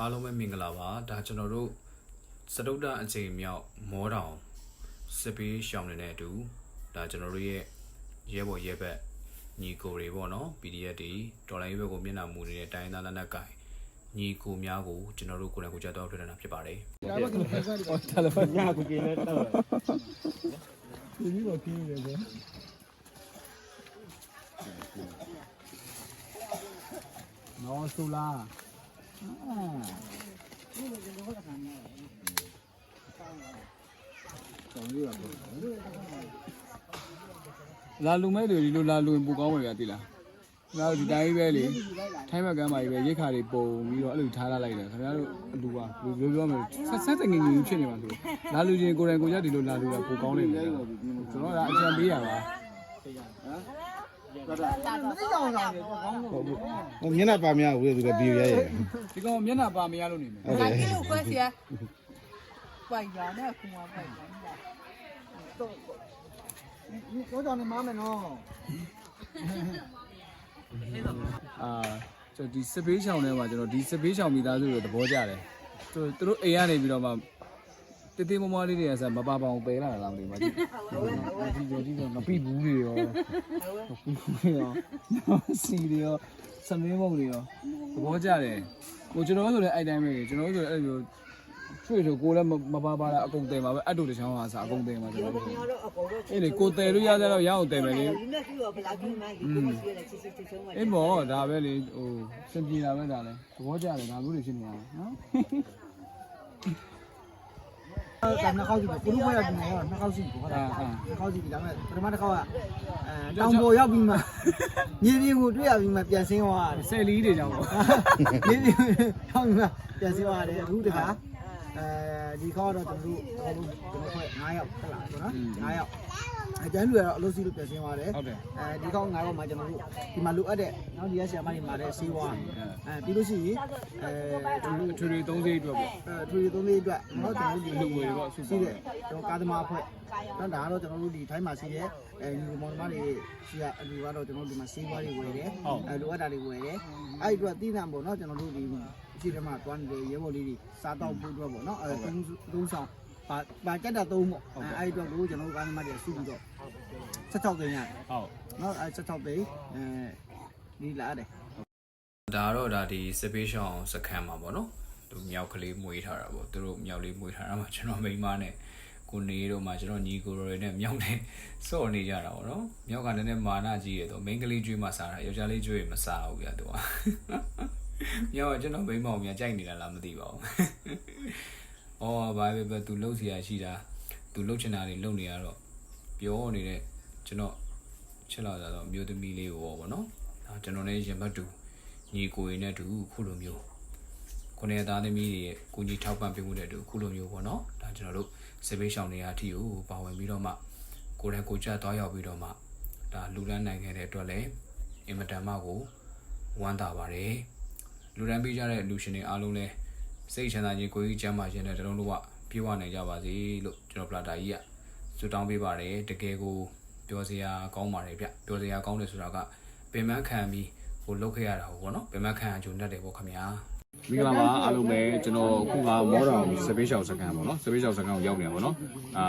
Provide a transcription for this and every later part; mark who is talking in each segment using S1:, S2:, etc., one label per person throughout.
S1: အားလုံးပဲမင်္ဂလာပါဒါကျွန်တော်တို့စတုဒ္ဒအချိန်မြောက်မောတောင်စစ်ပေးရှောင်းနေတဲ့အတူဒါကျွန်တော်တို့ရဲ့ရဲဘော်ရဲဘက်ညီကိုတွေပေါ့နော် PDF တွေတော်လိုင်းဘက်ကိုမျက်နှာမူနေတဲ့တိုင်းသားလက်နက်ကင်ညီကိုများကိုကျွန်တော်တို့ကိုယ်တိုင်ကိုယ်ကြတော့ထွက်နေတာဖြစ်ပါတယ်
S2: တယ်လီဖုန်းညကိုကြည့်နေတော့ဒီလိုခင်းနေတယ်နော်ဆူလာ လာလူမဲ့တွေဒီလိုလာလူရင်ပူကောင်းပါဗျာတိလားလာဒီတိုင်းပဲလေထိုင်းမကမ်းပါကြီးပဲရိတ်ခါတွေပုံပြီးတော့အဲ့လိုထားလာလိုက်တယ်ခင်ဗျားတို့အလူပါဘယ်လိုပြောမလဲဆက်ဆက်တငငငဖြစ်နေမှာဆိုလာလူချင်းကိုယ်တိုင်ကိုယ်ကြဒီလိုလာလူတာပူကောင်းနေတယ်ကျွန်တော်ကအကြံပေးရပါ
S3: ဟိုမျက်နှာပါများဘူးလေသူကဗီဒီယိုရိုက်ရ
S2: ဒီကောင်မျက်နှာပါမရလို့နေမယ်
S3: ဟုတ်တယ်
S4: Aquí lo puedes ya. Bailando como a bailar.
S2: အာကျွန်တော်ဒီစပေးချောင်းထဲမှာကျွန်တော်ဒီစပေးချောင်းမိသားစုတွေသဘောကျတယ်သူသူတို့အိမ်ကနေပြီးတော့မှတေးသေးမမွားလေးတွေကဆိုမပါပါအောင်ပယ်လာတာလားမသိဘူးဒီဒီဒီမပြီးဘူးတွေရောဘူးတွေရောစီတွေရောစမင်းမုံတွေရောသဘောကျတယ်ကိုကျွန်တော်ဆိုလည်းအဲ့တိုင်းပဲကျွန်တော်ဆိုလည်းအဲ့လို ချွေဆိုကိုလည်းမပါပါတာအကုန်တယ်ပါပဲအတူတချောင်းဟာစာအကုန်တယ်မှာကျွန်တော်တို့အဲ့လေကိုတယ်လို့ရတဲ့တော့ရအောင်တယ်မယ်လေအေးမောဒါပဲလေဟိုစင်ပြေတာပဲဒါလဲသဘောကျတယ်ဒါမျိုးတွေဖြစ်နေတာနော်
S5: ကနှစ်ခေါက်စီပဲကိုလူဘွားရောက်ပြီးတော့နှစ်ခေါက်စီပေါ့ဟုတ်လားနှစ်ခေါက်စီပြီးဒါမဲ့ပထမတစ်ခေါက်ကအဲတောင်ပေါ်ရောက်ပြီးမှမြေပြင်ကိုတွေ့ရပြီးမှပြန်ဆင်းသွားတယ်
S2: ဆယ်လီတွေကြောင့်ပေါ့
S5: မြေပြင်ရောက်ပြီးမှပြန်ဆင်းသွားတယ်အခုတခါ အဲဒီခေါက်တော့ကျွန်တော်တို့ကျွန်တော်ဖွဲ့9ယောက်ဟုတ်လားဆိုနော်9ယောက် အကျန်းလူရတော့အလုပ်စီလို့ပြင်ဆင်သွားတယ်
S2: ဟုတ်တယ်
S5: အဲဒီကောက်ငါးကောက်မှာကျွန်တော်တို့ဒီမှာလိုအပ်တဲ့နောက်ဒီရဆရာမတွေမှာလည်းစေးဝါးအဲပြီးလို့ရှိရင်အဲ
S2: ထွေထွေသုံးသေးအတွက်ပေါ့
S5: အဲထွေထွေသုံးသေးအတွက်နော်ကျွန်တော်တို့
S2: ဒီလူဝေပေါ့ရှိ
S5: တ
S2: ယ်
S5: ကျွန်တော်ကာသမာအဖွဲ့နော်ဒါကတော့ကျွန်တော်တို့ဒီတိုင်းမှာရှိတဲ့အဲလူမောင်မတွေရှိရအလူကတော့ကျွန်တော်တို့ဒီမှာစေးဝါးတွေဝယ်တယ်အဲလိုအပ်တာတွေဝယ်တယ်အဲ့အတွက်တိသံပေါ့နော်ကျွန်တော်တို့ဒီဒီထဲမှာသွားနေတဲ့ရဲဘော်လေးတွေစားတော့ဖို့အတွက်ပေါ့နော်အဲသုံးဆောင် ပါပါကြက်တာ3ပေါ့အဲ့ဒီတော့တို့ကျွန်တော်တို့ကားသမားတွေစုပြီးတော့16သိန်းရတယ်
S2: ဟုတ်
S5: နော်အဲ16သိန်းအဲဒီလာတယ်
S1: ဒါတော့ဒါဒီစပေးရှောင်းစကန်မှာပေါ့နော်သူမြောက်ကလေးမွေးထားတာပေါ့သူတို့မြောက်လေးမွေးထားတာမှာကျွန်တော်မိန်းမနဲ့ကိုနေတို့မှာကျွန်တော်ညီကိုတွေနဲ့မြောက်နဲ့စော့နေကြတာပေါ့နော်မြောက်ကလည်းနည်းမာနကြီးရဲ့တော့မိန်းကလေးကျွေးမှစားတာယောက်ျားလေးကျွေးမစားဘူးဗျာသူကမြောက်ကကျွန်တော်မိန်းမောင်များကြိုက်နေတာလားမသိပါဘူး အော်ဘာပဲပဲသူလှုပ်เสียရှိတာသူလှုပ်ချင်တာတွေလှုပ်နေရတော့ပြောနေတဲ့ကျွန်တော်ချစ်လာတာတော့အမျိုးသမီးလေးကိုပေါ့နော်ဒါကျွန်တော်လည်းရင်ဘတ်တူ ညီကိုရင်နဲ့တူခုလိုမျိုးကိုနေသားသမီးတွေရဲ့ကိုကြီးထောက်ပံ့ပေးမှုတဲ့တူခုလိုမျိုးပေါ့နော်ဒါကျွန်တော်တို့စေဘေးရှောင်းနေရာအထိကိုပါဝင်ပြီးတော့မှကိုယ်တိုင်ကိုကြက်သွားရောက်ပြီးတော့မှဒါလူလန်းနိုင်ခဲ့တဲ့အတွက်လည်းအင်မတန်မှကိုဝမ်းသာပါတယ်လူလန်းပေးကြတဲ့လူရှင်တွေအားလုံးလည်း စိတ်ချမ်းသာခြင်းကိုယ်ကြီးကျမ်းမာခြင်းနဲ့တလုံးလုံးဝပြေဝနိုင်ကြပါစေလို့ကျွန်တော်ပလာတာကြီးကဆုတောင်းပေးပါတယ်တကယ်ကိုပြောစရာကောင်းပါတယ်ဗျပြောစရာကောင်းတယ်ဆိုတာကပင်မခံပြီးဟိုလောက်ခဲ့ရတာဟုတ်ပေါ့နော်ဗမာခန့်အကျိုးနဲ့တယ်ပေါ့ခင်ဗျာ
S2: မင်္ဂလာပါအားလုံးပဲကျွန်တော်အခုကမောတော်စပေးချောင်းစကန်ပေါ့နော်စပေးချောင်းစကန်ကိုရောက်နေတာပေါ့နော်အာ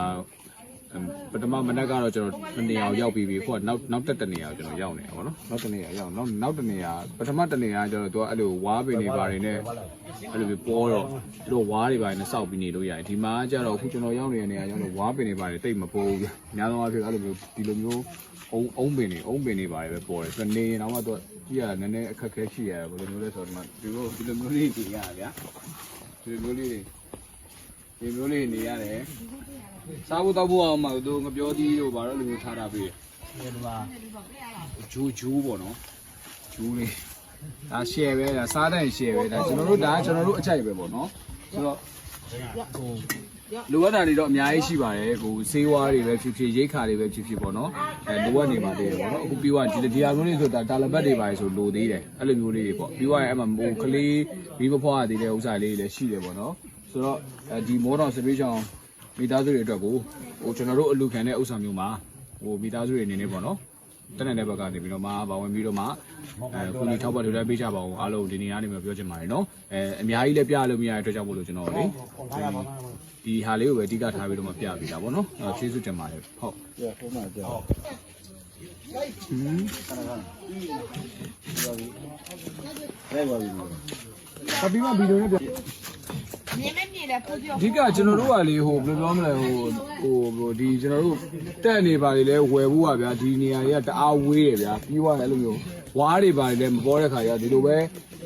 S2: ပထမမနက်ကတော့ကျွန်တော်တနေရာကိုရောက်ပြီးပြီခုကနောက်နောက်တက်တနေရာကိုကျွန်တော်ရောက်နေတာပေါ့နော်နောက်တနေရာရောက်နောက်နောက်တနေရာပထမတနေရာကျတော့သူကအဲ့လိုဝါးပင်တွေပါတယ်နဲ့အဲ့လိုပေါ်တော့သူတို့ဝါးတွေပါတယ်နဲ့စောက်ပြီးနေလို့ရတယ်ဒီမှာကျတော့အခုကျွန်တော်ရောက်နေတဲ့နေရာကျတော့ဝါးပင်တွေပါတယ်တိတ်မပေါ်ဘူးအများဆုံးအဖြစ်အဲ့လိုမျိုးဒီလိုမျိုးအုံအုံပင်တွေအုံပင်တွေပါတယ်ပဲပေါ်တယ်ဆိုတော့နေရင်တော့တော့ကြည့်ရတာနည်းနည်းအခက်ခဲရှိရတယ်ဘယ်လိုမျိုးလဲဆိုတော့ဒီမှာဒီလိုဒီလိုမျိုးလေးကြည့်ရဗျာဒီလိုမျိုးလေး ဒီမျိုးလေးနေရတယ်စားဖို့တောက်ဖို့အောင်မတို့ငပြောသီးတို့ဘာလို့လိုမျိုးထားတာပေးတယ်ဒီမှာဂျူးဂျူးပေါ့နော်ဂျူးလေးဒါ share ပဲဒါစားတဲ့ share ပဲဒါကျွန်တော်တို့ဒါကျွန်တော်တို့အချိုက်ပဲပေါ့နော်ဆိုတော့ဟိုလိုအပ်တာတွေတော့အများကြီးရှိပါတယ်ဟိုဆေးဝါးတွေပဲဖြစ်ဖြစ်ရိတ်ခါတွေပဲဖြစ်ဖြစ်ပေါ့နော်အဲလိုအပ်နေပါသေးတယ်ပေါ့နော်အခုပြီးသွားဒီဒီဟာမျိုးလေးဆိုတာတာလဘတ်တွေပါဆိုလိုသေးတယ်အဲ့လိုမျိုးလေးတွေပေါ့ပြီးသွားရင်အဲ့မှာဟိုကလေးပြီးမဖွားရသေးတဲ့ဥစ္စာလေးတွေလည်းရှိတယ်ပေါ့နော် ဆိုတော့အဲဒီမောတော်စပေးချောင်းမိသားစုတွေအတွက်ကိုဟိုကျွန်တော်တို့အလူခံတဲ့ဥစ္စာမျိုးမှာဟိုမိသားစုတွေအနေနဲ့ပေါ့နော်တက်နေတဲ့ဘက်ကနေပြီးတော့မှပါဝင်ပြီးတော့မှအဲခုဒီထောက်ပတ်တွေလည်းပေးကြပါအောင်အားလုံးဒီနေရာနေမှာပြောချင်ပါတယ်နော်အဲအများကြီးလည်းပြလို့မရတဲ့အတွက်ကြောင့်မို့လို့ကျွန်တော်လေဒီဟာလေးကိုပဲအဓိကထားပြီးတော့မှပြပေးတာပေါ့နော်အဲကျေးဇူးတင်ပါတယ်ဟုတ်
S3: ပြဟိုမှာကြာ
S2: ဟင်း
S3: လဲပါပြီ
S2: အပြီးမှဗီဒီယိုနဲ့ပြ
S4: မြင်မမြင်လဲပို့ပြော
S2: အဓိကကျွန်တော်တို့ကလေဟိုဘယ်လိုပြောမလဲဟိုဟိုဟိုဒီကျွန်တော်တို့တက်နေပါလေလဲဝယ်ဖို့ကဗျာဒီနေရာတွေကတအားဝေးတယ်ဗျာပြီးသွားတယ်အဲ့လိုမျိုးဝါးတွေပါလေလဲမပေါ်တဲ့ခါကျဒီလိုပဲ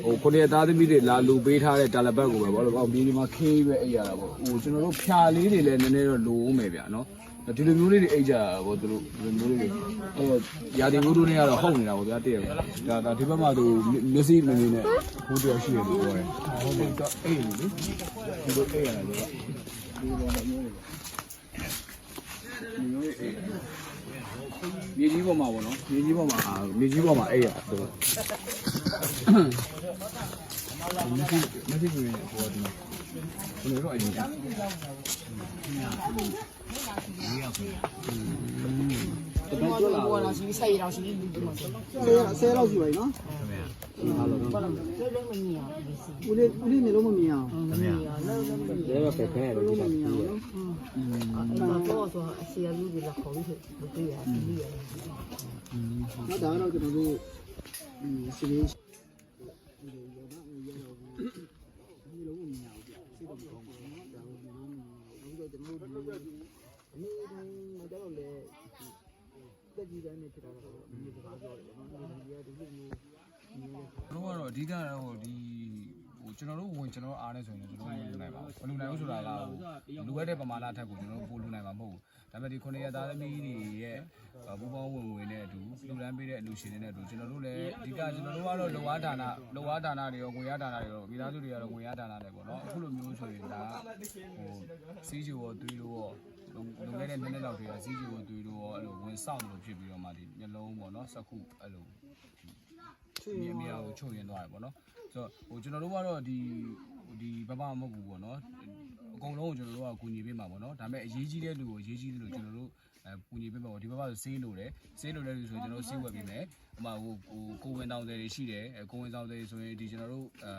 S2: ဟိုခုနှစ်သားသမီးတွေလာလူပေးထားတဲ့တာလဘတ်ကိုပဲဘောလို့ပေါ့ဒီဒီမှာခေးပဲအိပ်ရတာပေါ့ဟိုကျွန်တော်တို့ဖြာလေးတွေလည်းနည်းနည်းတော့လိုဦးမယ်ဗျာနော် ဒီလိုမျိုးလေးတွေအိပ်ကြတာပေါ့သူတို့ဒီလိုမျိုးလေးတွေဟိုရာသီဥတုတွေကတော့ဟုတ်နေတာပေါ့ဗျာတည့်ရဒါဒါဒီဘက်မှာသူမျက်စိမမြင်နဲ့ဟိုတယောက်ရှိတယ်လို့ပြောတယ်ဟုတ်တယ်တော့အိပ်နေလေဒီလိုအိပ်ရတာလေမြေကြီးပေါ်မှာပေါ့နော်မြေကြီးပေါ်မှာမြေကြီးပေါ်မှာအိပ်ရတာဆိုတော့မရှိမရှိဘူးလေဟိုဒီမှာဘယ်လို တော့အိပ်နေတာ
S5: ဘောလာစီဆိုင်ရောစီဆဲဆဲလောက်ရှိပါ යි နော်ဦးလေးဦးလေးမျိုးလုံးမမြင်အောင်
S2: လည်းပဲဖဲရတယ်ဒီမှာ
S4: တော့ဆိုအစီအလူကြီးလက်ခေါ်ပြီးမတွေ့ရဘူးရ
S5: နော်ဒါတော့ကျွန်တော်တို့စီလေးအနေ နဲ့မတော်လေတက်ကြည့်တိုင်းနဲ့ဖြစ်တာတော့ဒီစကားပြောတယ်နော်ဒီကဒီလိုမျိုး
S2: တို့ကတော့အဓိကတော့ဒီဟိုကျွန်တော်တို့ဝင်ကျွန်တော်တို့အားနေဆိုရင်ကျွန်တော်တို့လူနိုင်ပါဘူးမလူနိုင်ဘူးဆိုတာလားဟိုလူရတဲ့ပမာဏထက်ကိုကျွန်တော်တို့ပို့လူနိုင်မှာမဟုတ်ဘူးဒါပေမဲ့ဒီခုနှစ်ရက်သားသမီးတွေရဲ့ပူပေါင်းဝင်ဝင်နဲ့အတူလူတန်းပေးတဲ့အလူရှင်တွေနဲ့အတူကျွန်တော်တို့လည်းအဓိကကျွန်တော်တို့ကတော့လောအားဒါနလောအားဒါနတွေရောငွေရဒါနတွေရောမိသားစုတွေကတော့ငွေရဒါနတွေပေါ့နော်အခုလိုမျိုးဆိုရင်ဒါဟိုစီးချိုရောသွေး လို့ရောလုံခဲ့တဲ့နည်းနည်းလောက်တွေကစီးချိုရောသွေးလို့ရောအဲ့လိုဝင်ဆောင်လို့ဖြစ်ပြီးတော့မှဒီမျိုးလုံးပေါ့နော်စက္ခုအဲ့လိုမြေမြေကိုချုပ်ရင်သွားတယ်ပေါ့နော်ဆိုတော့ဟိုကျွန်တော်တို့ကတော့ဒီဒီဘဘမဟုတ်ဘူးပေါ့နော်အကုန်လုံးကိုကျွန်တော်တို့ကကူညီပေးမှာပေါ့နော်ဒါပေမဲ့အရေးကြီးတဲ့လူကိုအရေးကြီးတဲ့လူကျွန်တော်တို့အဲကူညီပေးမှာပေါ့ဒီဘဘဆိုဆေးလို့တယ်ဆေးလို့တဲ့လူဆိုကျွန်တော်တို့ဆေးဝယ်ပေးမယ်ဟိုမှာဟိုဟိုကိုဝင်တောင်တွေရှိတယ်အဲကိုဝင်တောင်တွေဆိုရင်ဒီကျွန်တော်တို့အဲ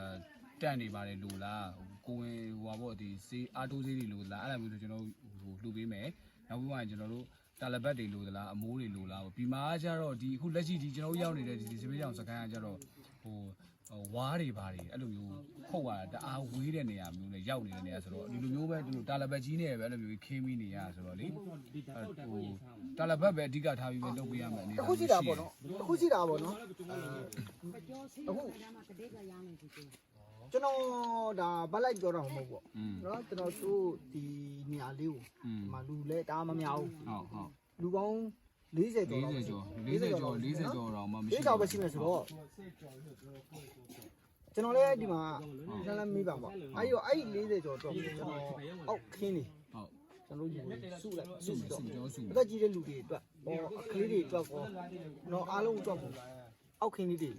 S2: တက်နေပါတယ်လို့လားကိုဝင်ဟိုပါပေါ့ဒီဆေးအာတိုးဆေးတွေလို့လားအဲ့လိုမျိုးဆိုကျွန်တော် ဟိုလှူပေးမယ်နောက်ပြီးမှကျွန်တော်တို့တာလဘတ်တွေလိုသလားအမိုးတွေလိုလားပေါ့ပြီးမှကျတော့ဒီအခုလက်ရှိဒီကျွန်တော်တို့ရောက်နေတဲ့ဒီစပေးကြောင်စကန်ကကျတော့ဟိုဝါးတွေဘာတွေအဲ့လိုမျိုးခုတ်ရတာတအားဝေးတဲ့နေရာမျိုးနဲ့ရောက်နေတဲ့နေရာဆိုတော့ဒီလိုမျိုးပဲဒီလိုတာလဘတ်ကြီးနဲ့ပဲအဲ့လိုမျိုးခင်းပြီးနေရဆိုတော့လေဟိုတာလဘတ်ပဲအဓိကထားပြီးပဲလုပ်ပေးရမယ်အနေနဲ့
S5: အခုရှိတာပေါ့နော်အခုရှိတာပေါ့နော်အခုကျွန်တော်ဒါဗတ်လိုက်ပြောတာမဟုတ်ပေါ့နော်ကျွန်တော်တို့ဒီ လေးကို
S2: อืม
S5: ဒီမှာလူလဲတားမများဘူး
S2: ဟုတ်ဟုတ်
S5: လူပေါင်း40ကျော်တော့
S2: 40ကျော်40ကျော်40ကျော်တော့မှမရှိ
S5: 40ကျော်ပဲရှိမယ်ဆိုတော့ကျွန်တော်လည်းဒီမှာလမ်းလမ်းမေးပါပေါ့အဲ့ရောအဲ့40ကျော်တော့ကျွန်တော်အောက်ခင်းနေ
S2: ဟုတ်
S5: ကျွန်တော်ယူစုလိုက်စု
S2: စု
S5: ပြီးတော့
S2: စုကျော်စု
S5: အသက်ကြီးတဲ့လူတွေအတွက်ဟောအခလေးတွေအတွက်ကောတော့အားလုံးအတွက်ကိုအောက်ခင်းလေးတွေ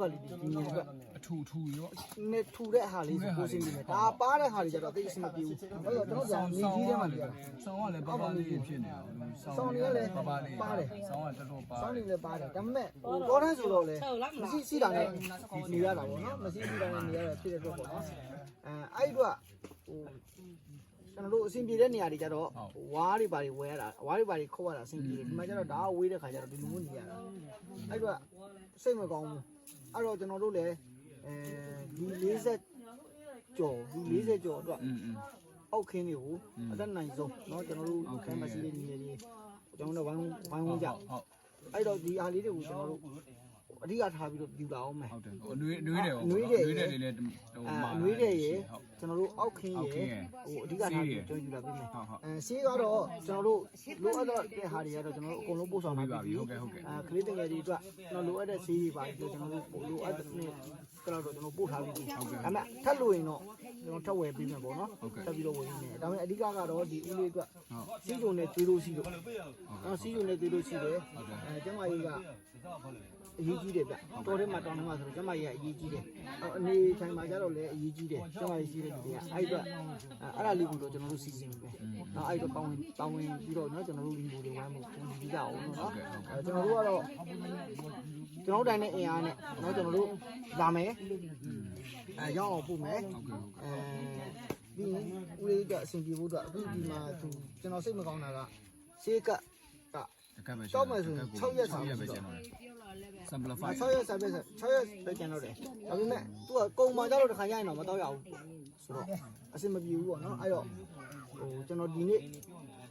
S5: ခုံးကလေးတွေဒီနေအတွက်
S2: အထူထူရော
S5: နေထူတဲ့ဟာလေးကိုကိုစင်းနေတယ်ဒါပါတဲ့ဟာတွေကျတော့အသိအစမပြေဘူးအဲ့တော့ကျွန်တော်ကြောင့်နေကြီးထဲမှာပြတာ
S2: ဆောင်းကလည်းပပလေးဖြစ်နေတာ
S5: ဆောင်းနေလည်း
S2: ပပလေး
S5: ပါတယ်
S2: ဆောင်းကတော်တော်ပါ
S5: စောင်းနေလည်းပါတယ်ဒါပေမဲ့ဟိုကောတန်းဆိုတော့လေမရှိရှိတာနဲ့နေရတာပေါ့နော်မရှိရှိတာနဲ့နေရတာဖြစ်တဲ့အတွက်ပေါ့နော်အဲအဲ့ဒီတော့ဟိုကျွန်တော်တို့အဆင်ပြေတဲ့နေရာတွေကျတော့ဝါးတွေပါတွေဝဲရတာဝါးတွေပါတွေခုတ်ရတာအဆင်ပြေတယ်ဒီမှာကျတော့ဒါကဝေးတဲ့ခါကျတော့ဒီလိုမျိုးနေရတာအဲ့တော့စိတ်မကောင်းဘူး အဲ့တော့ကျွန်တော်တို့လည်းအဲဒီ40ကျော်ဒီ40ကျော်အတွက်
S2: อืมอืม
S5: အောက်ခင်းတွေကိုအသက်နိုင်ဆုံးเนาะကျွန်တော်တို့ခိုင်းမရှိတဲ့နေရာတွေကျွန်တော်တို့ဝိုင်းဝိုင်းဝန်းကြ
S2: ဟုတ်
S5: အဲ့တော့ဒီအားလေးတွေကိုကျွန်တော်တို့ အဓိကထားပြီးတော့ယူလာအောင်မယ်
S2: ဟုတ်တယ်ဟိုနွေးနွေးတယ်ဟို
S5: နွေးတယ်
S2: နွေးတယ်လေးလည်းဟို
S5: အဲ
S2: မှာ
S5: အနွေးတဲ့ရေ
S2: ဟုတ်
S5: ကျွန်တော်တို့အောက်ခင်း
S2: အောက်ခ
S5: ရေ
S2: င်းရယ်
S5: ဟိုအဓိကထားပြီးကျွန်တော်ယူလာပေးမယ်
S2: ဟုတ်ဟုတ်
S5: အဲဆေးကတော့ကျွန်တော်တို့လိုအပ်တဲ့ဟာတွေကတော့ကျွန်တော်တို့အကုန်လုံးပို့ဆောင်
S2: ပြ
S5: ပေး
S2: ပါ
S5: ပါ
S2: ပြီ
S5: ပြီ
S2: ဟုတ်ကဲ့ဟုတ်ကဲ့
S5: အဲကလေးတငယ်တွေအတွက်ကျွန်တော်လိုအပ်တဲ့ဆေးတွေပါပြီးကျွန်တော်တို့လိုအပ်တဲ့နေ့ကတော့ကျွန်တော်ပို့ထားပြီးပြီဒါပေမဲ့ထပ်လို့ရင်တော့ကျွန်တော်ထပ်ဝယ်ပေးမယ်ပေါ့နော်ထပ်ပြီးတော့ဝယ်ပေးမယ်ဒါပေမဲ့အဓိကကတော့ဒီဦးလေးအတွက်စီးကြုံနဲ့တွေးလို့ရှိလို့နော်စီးကြုံနဲ့တွေးလို့ရှိတယ်အဲကျမကြီးက အရေးကြီးတယ်ဗျတော်ထဲမှာတောင်းထဲမှာဆိုတော့ကျမကြီးကအရေးကြီးတယ်အနေထိုင်မှာကြတော့လည်းအရေးကြီးတယ်ကျမကြီးရှိတဲ့ဒီကအဲ့တော့အဲ့ဒါလေးကိုတော့ကျွန်တော်တို့စီစဉ်ပဲနော်အဲ့တော့ပေါဝင်ပေါဝင်ပြီးတော့နော်ကျွန်တော်တို့ဒီလူတွေဝမ်းမှုဒီကြအောင်နော်ကျွန်တော်တို့ကတော့ကျွန်တော်တို့တိုင်းနဲ့အင်အားနဲ့နော်ကျွန်တော်တို့လာမယ်အဲရောက်အောင်ပို့မယ်အဲဒီဦးလေးကအဆင်ပြေဖို့အတွက်အခုဒီမှာသူကျွန်တော်စိတ်မကောင်းတာကရှေးကက
S6: တကက်ပဲ
S5: တော့မယ်ဆိုရင်6ရက်ဆောင်
S6: 6ရက်
S5: ပဲ
S6: ပဲ
S5: ကျ
S6: ကျ
S5: န်
S6: န်
S5: တော့
S6: တော့
S5: တယ်
S6: simplify
S5: 6ရက်ဆက်ပဲ6ရက်ပဲကျန်တော့တယ်ဒါပေမဲ့သူကကုံမှကြတော့တစ်ခါရရင်တော့မတော့ရဘူးဆိုတော့အဆင်မပြေဘူးပေါ့နော်အဲ့တော့ဟိုကျွန်တော်ဒီနေ့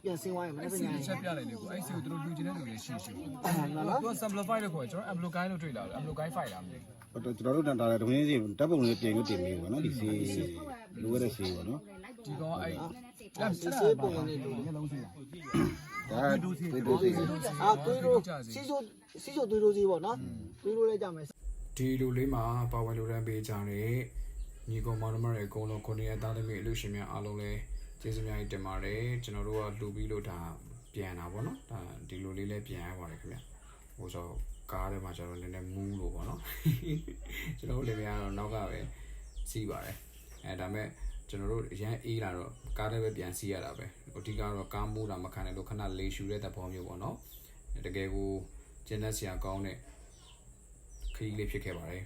S5: ပြန်ဆင်းသွားရင်မနေ့ကည
S6: ချက်ပြလိုက်လေကိုအဲ့စီကိုသူတို့လူချင်းတဲ့လူတွေရှိရှိ
S5: နော်
S6: သူက simplify လို့ခေါ်ကျွန်တော် amplify လို့တွေ့လာတယ် amplify file လားမသိ
S3: တော့ကျွန်တော်တို့တန်တာတဲ့တမင်းစီတပ်ပုံလေးပြင်လို့တင်နေပေါ့နော်ဒီစီလိုရတဲ့စီပေါ့နော်
S6: ဒီကောင်အဲ့
S5: ဒါ စစ်စစ်ပုံနေလို့
S6: မျက်လုံးရှိတာ
S3: ဒါတွေးတို့စီ
S5: အာသွေးတို့စီချိုစီချိုသွေးတို့စီပေါ့နော်သွေးတို့လည်းကြမယ်
S2: ဒီလူလေးမှာပါဝင်လူရန်ပေးကြတဲ့ညီကောင်မောင်နှမတွေအကုန်လုံးကိုနေရသားသမီးအလူရှင်များအားလုံးလည်းကျေးဇူးများတင်ပါတယ်ကျွန်တော်တို့ကလှူပြီးလို့ဒါပြန်တာပေါ့နော်ဒါဒီလူလေးလည်းပြန်ရပါတယ်ခင်ဗျဟိုဆိုကားထဲမှာကျွန်တော်နည်းနည်းမူးလို့ပေါ့နော်ကျွန်တော်တို့လည်းပြန်တော့နောက်ကပဲစီးပါတယ်အဲဒါမဲ့ ကျွန်တော်တို့အရန်အေးလာတော့ကားထဲပဲပြန်စီးရတာပဲအဓိကတော့ကားမူးတာမခံနိုင်လို့ခဏလေရှူတဲ့သဘောမျိုးပေါ့နော်တကယ်ကိုကျင်းတဲ့ဆရာကောင်းတဲ့ခရီးလေးဖြစ်ခဲ့ပါတယ်